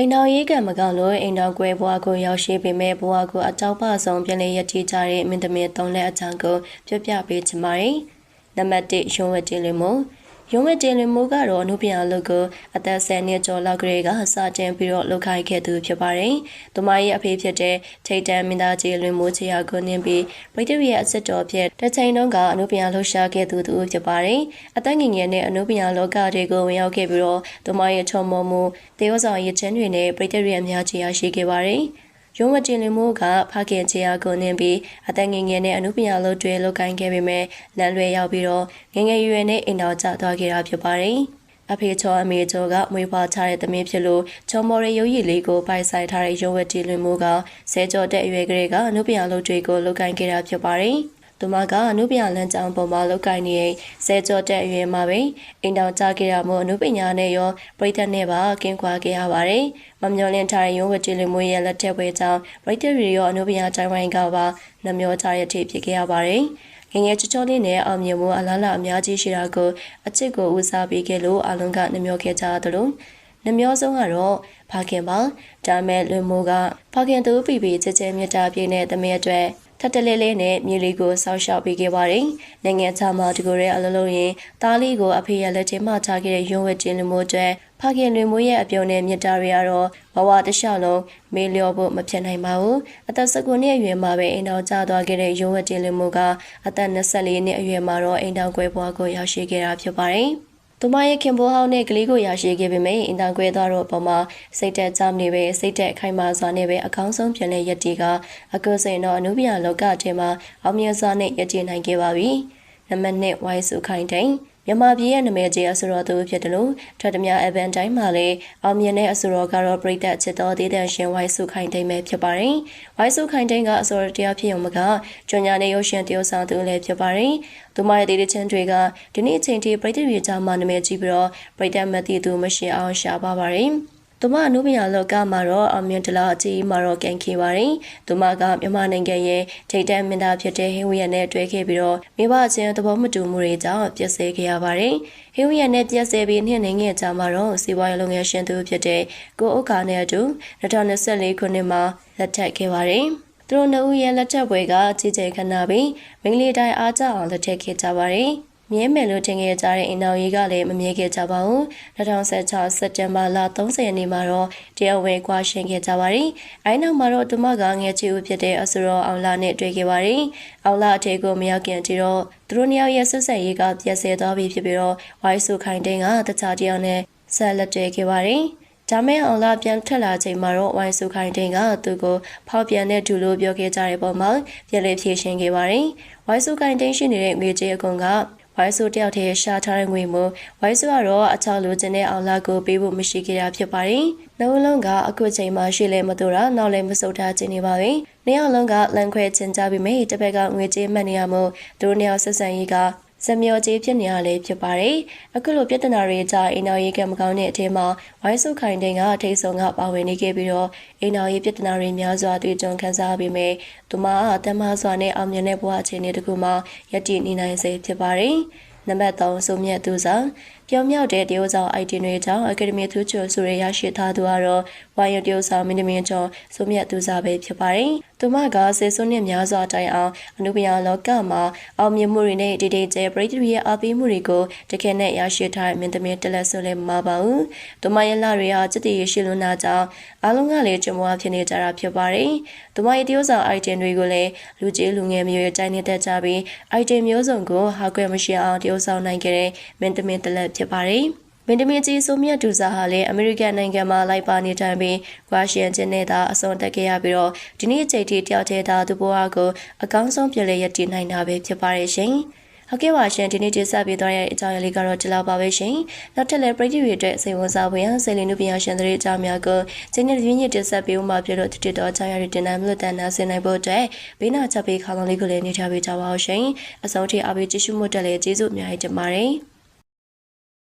အိမ်တော်ရေးကံမကောင်းလို့အိမ်တော်ကွဲဘွားကိုရောက်ရှိပေမဲ့ဘွားကိုအကြောက်ပဆုံးပြန်လည်ရည်တည်ကြတဲ့မင်းသမီးသုံးလက်အချောင်းကိုပြပြပေးချင်ပါတယ်။နံပါတ်1ရုံးဝတ်တင်လင်းမှု ရုံးဝတင်လင်မိုးကတော့အနုပညာလုပ်ကိုအသက်10နှစ်ကျော်လောက်ကလေးကစတင်ပြီးတော့လုပ်ခိုင်းခဲ့သူဖြစ်ပါတယ်။သူမရဲ့အဖေဖြစ်တဲ့ထိတ်တန်မင်းသားကြီးလွင်မိုးချီယာကိုနင်းပြီးဗိတ္တရီရဲ့အစစ်တော်ဖြစ်တစ်ချိန်တုန်းကအနုပညာလှူရှာခဲ့သူသူဖြစ်ပါတယ်။အသက်ငယ်ငယ်နဲ့အနုပညာလောကတွေကိုဝင်ရောက်ခဲ့ပြီးတော့သူမရဲ့ချုံမောမှုတေဝဆောင်ရည်ချင်းတွေနဲ့ဗိတ္တရီအများကြီးရရှိခဲ့ပါတယ်။ ရုံးမတင်လင်မိုးကဖခင်ချေယာကိုနေပြီးအသက်ငယ်ငယ်နဲ့အမှုပညာလုပ်တွေလုပ်ကိုင်းခဲ့ပေမဲ့လမ်းလွဲရောက်ပြီးတော့ငငယ်ရွယ်နဲ့အိမ်တော်ကျသွားခဲ့တာဖြစ်ပါတယ်။အဖေချောအမေချောကမွေးဖွားချတဲ့သမီးဖြစ်လို့ချောမော်ရရုပ်ရည်လေးကိုပိုက်ဆိုင်ထားတဲ့ရုံးဝတ်တီလွင်မိုးကဆဲကြောတဲ့အရွယ်ကလေးကအမှုပညာလုပ်တွေကိုလုပ်ကိုင်းခဲ့တာဖြစ်ပါတယ်။ သူမကအနုပညာလမ်းကြောင်းပေါ်မှာလောက်ကိုင်းနေတဲ့ဆဲကြောတဲ့အရွယ်မှာပဲအိမ်တောင်ကြခဲ့ရမှုအနုပညာနဲ့ရောပရိသတ်နဲ့ပါကင်းကွာခဲ့ရပါတယ်။မမျောလင့်ထားတဲ့ရုံးဝတီလမွေးရဲ့လက်ထက်ပွဲကြောင့်ပရိသတ်တွေရောအနုပညာတိုင်းဝိုင်းကပါနှမျောကြရတဲ့အဖြစ်ခဲ့ရပါတယ်။ငငယ်ချောချောလေးနဲ့အောင်မြင်မှုအလားလာအများကြီးရှိတာကိုအချစ်ကိုဦးစားပေးခဲ့လို့အလုံးကနှမျောခဲ့ကြသလို နှမျောဆုံးကတော့ဖခင်ပါဒါမဲ့လွင်မိုးကဖခင်သူပီပီချစ်ချဲမြတ်တာပြည့်တဲ့သမီးအတွက်ထပ်တလဲလဲနဲ့မြေလေးကိုဆောက်ရှောက်ပေးခဲ့ပါတယ်။နိုင်ငံခြားမှာဒီကိုရဲအလုံးလုံးရင်သားလေးကိုအဖေရလက်ထဲမှာချခဲ့တဲ့ရုံးဝဲကျင်းလူမျိုးအတွက်ဖခင်လွင်မိုးရဲ့အပြုံနဲ့မြစ်တာတွေကတော့ဘဝတခြားလုံးမေးလျော့ဖို့မဖြစ်နိုင်ပါဘူး။အသက်19နှစ်အရွယ်မှာပဲအိမ်တော်ကျသွားခဲ့တဲ့ရုံးဝဲကျင်းလူမျိုးကအသက်24နှစ်အရွယ်မှာတော့အိမ်တော်ကွဲဘွားကိုရောက်ရှိခဲ့တာဖြစ်ပါတယ်။ သူမရဲ့ခင်ဘောဟောင်းနဲ့ကလေးကိုရရှိခဲ့ပေမယ့်အင်တန်ခွဲသွားတော့ပုံမှာစိတ်တက်ကြမနေပဲစိတ်တက်ခိုင်မာစွာနဲ့ပဲအကောင်းဆုံးပြန်လဲရည်တီကအကုစိန်တော့အနုပညာလောကထဲမှာအောင်မြင်စွာနဲ့ရည်တည်နိုင်ခဲ့ပါပြီ။နံပါတ်1ဝိုင်းစုခိုင်တိန် မြန်မာပြည်ရဲ့နာမည်ကြီးအဆိုတော်သူဖြစ်တယ်လို့ထပ်သမျှအဗန်တိုင်းမှာလည်းအောင်မြင်တဲ့အဆိုတော်ကတော့ပြည်သက်ချစ်တော်သေးတဲ့ရှင်ဝိုင်းစုခိုင်တိန်ပဲဖြစ်ပါတယ်။ဝိုင်းစုခိုင်တိန်ကအဆိုတော်တရားဖြစ်ုံမကကျွညာနေရုပ်ရှင်တရုပ်ဆောင်သူလည်းဖြစ်ပါတယ်။သူမရဲ့တည်တဲ့ချင်းတွေကဒီနေ့အချိန်ထိပြည်သက်ပြည်ကြားမှာနာမည်ကြီးပြီးတော့ပြည်သက်မသိသူမရှိအောင်ရှားပါပါတယ်။ သူမအနုပညာလောကမှာတော့အောင်မြင်တလားအကြီးမှာတော့ကန်ခေပါတယ်။သူမကမြန်မာနိုင်ငံရဲ့ထိတ်တန့်မင်းသားဖြစ်တဲ့ဟင်းဝီယန်နဲ့တွေ့ခဲ့ပြီးတော့မိဘချင်းသဘောမတူမှုတွေကြောင့်ပြည့်စဲခဲ့ရပါတယ်။ဟင်းဝီယန်နဲ့ပြည့်စဲပြီးနှစ်နိုင်ငံကြာမှာတော့စီးပွားရေးလုပ်ငန်းရှင်သူဖြစ်တဲ့ကိုဥက္ကာနဲ့အတူ2024ခုနှစ်မှာလက်ထပ်ခဲ့ပါတယ်။သူတို့နှစ်ဦးရဲ့လက်ထပ်ပွဲကကြီးကျယ်ခမ်းနားပြီးမင်္ဂလာတိုင်းအားကြအောင်လက်ထပ်ခဲ့ကြပါတယ်။ မြဲမယ်လို့ထင်ခဲ့ကြတဲ့အင်တော်ကြီးကလည်းမမြဲခဲ့ကြပါဘူး2016စက်တင်ဘာလ30ရက်နေ့မှာတော့တရားဝင်ကွာရှင်းခဲ့ကြပါတယ်အဲနောက်မှာတော့သူမကငယ်ချီဦးဖြစ်တဲ့အဆူရောအောင်လာနဲ့တွေ့ခဲ့ပါတယ်အောင်လာအထေကိုမရောက်ခင်တီတော့သူတို့နှစ်ယောက်ရဲ့ဆက်ဆက်ရေးကပြည့်စဲသွားပြီဖြစ်ပြီးတော့ဝိုင်းစုခိုင်တိန်ကတခြားတယောက်နဲ့ဆက်လက်တွေ့ခဲ့ပါတယ်ဒါမဲ့အောင်လာပြန်ထက်လာချိန်မှာတော့ဝိုင်းစုခိုင်တိန်ကသူ့ကိုဖောက်ပြန်တဲ့ဒူလို့ပြောခဲ့ကြတဲ့ပုံမှာပြန်လည်ဖြေရှင်းခဲ့ပါတယ်။ဝိုင်းစုခိုင်တိန်ရှိနေတဲ့ငွေကြေးအကုန်က ဝိုင်းဆိုတယောက်တည်းရှာထားတဲ့ငွေမို့ဝိုင်းဆိုကတော့အချောက်လိုချင်တဲ့အောင်လာကိုပေးဖို့မရှိခဲ့တာဖြစ်ပါတယ်။နှုတ်လုံးကအခုချိန်မှာရှေ့လဲမတူတာနောက်လဲမစုပ်ထားခြင်းနေပါပဲ။နှစ်ယောက်လုံးကလန်ခွဲချင်ကြပြီးမိတစ်ဖက်ကငွေကြေးမှတ်နေရမို့သူတို့နှစ်ယောက်ဆက်ဆံရေးက စမျောကြီးဖြစ်နေရလေဖြစ်ပါတယ်။အခုလိုပြဿနာတွေကြောင့်အိမ်တော်ရေးကမကောင်းတဲ့အထက်မှာဝိုင်းစုခိုင်တဲ့ကထိတ်ဆုံးကပါဝင်နေခဲ့ပြီးတော့အိမ်တော်ရေးပြဿနာတွေများစွာတွေ့ကြုံခံစားပြီးမြဲသူမကတမစွာနဲ့အောင်မြင်တဲ့ဘဝအခြေအနေတခုမှယက်တည်နေနိုင်စေဖြစ်ပါတယ်။နံပါတ်3စုမြတ်သူဆောင်ပြောင်းမြောက်တဲ့တရုတ်ဆောင် IT တွေကြောင့်အကယ်ဒမီသူချိုဆိုရရရှိထားသူကတော့ဝိုင်းရတရုတ်ဆောင်မင်းသမီးကျော်စုမြတ်သူစာပဲဖြစ်ပါတယ်။ သူမကစေစွန်းနဲ့များစွာတိုင်အောင်အနုပညာလောကမှာအောင်မြင်မှုတွေနဲ့တည်တည်ကျပရိသတ်ရဲ့အားပေးမှုတွေကိုတကယ်နဲ့ရရှိထားတဲ့မင်းသမီးတက်လက်ဆိုလည်းမပါဘူး။သူမရဲ့လာတွေဟာစည်ရရှိလွန်းတာကြောင့်အားလုံးကလည်းကြမွားဖြစ်နေကြတာဖြစ်ပါတယ်။သူမရဲ့တရုတ်ဆောင် item တွေကိုလည်းလူကြီးလူငယ်မျိုးရဲ့တိုင်းနေတတ်ကြပြီး item မျိုးစုံကိုဟာကွယ်မရှိအောင်တရုတ်ဆောင်နိုင်ခဲ့တဲ့မင်းသမီးတက်လက်ဖြစ်ပါတယ်။ မင်းသမီးကြီးဆိုမြတ်ဒူဇာဟာလည်းအမေရိကန်နိုင်ငံမှာလိုက်ပါနေထိုင်ပြီးကွာရှင်ချင်းနဲ့သာအဆုံးတက်ခဲ့ရပြီးတော့ဒီနေ့အချိန်ထိတယောက်တည်းသာသူ့ဘဝကိုအကောင်းဆုံးပြည်လဲရည်တည်နိုင်တာပဲဖြစ်ပါရဲ့ရှင်။ဟုတ်ကဲ့ပါရှင်ဒီနေ့တင်ဆက်ပေးသွားတဲ့အကြောင်းအရာလေးကတော့ဒီလောက်ပါပဲရှင်နောက်ထပ်လည်းပရိသတ်တွေအတွက်စိတ်ဝင်စားဖွယ်ဆယ်လီနုပညာရှင်တွေအကြောင်းများကိုဒီနေ့ဒီနေ့တင်ဆက်ပေးဦးမှာပြလို့တတိတော်အကြောင်းအရာတွေတင်နိုင်မလို့တန်နာဆင်နိုင်ဖို့အတွက်ဘေးနာချက်ပေးခေါင်းလေးကိုလည်းနေထားပေးကြပါအောင်ရှင်အဆုံးထိအားပေးကြည့်ရှုမှုတက်လည်းကျေးဇူးအများကြီးတင်ပါတယ်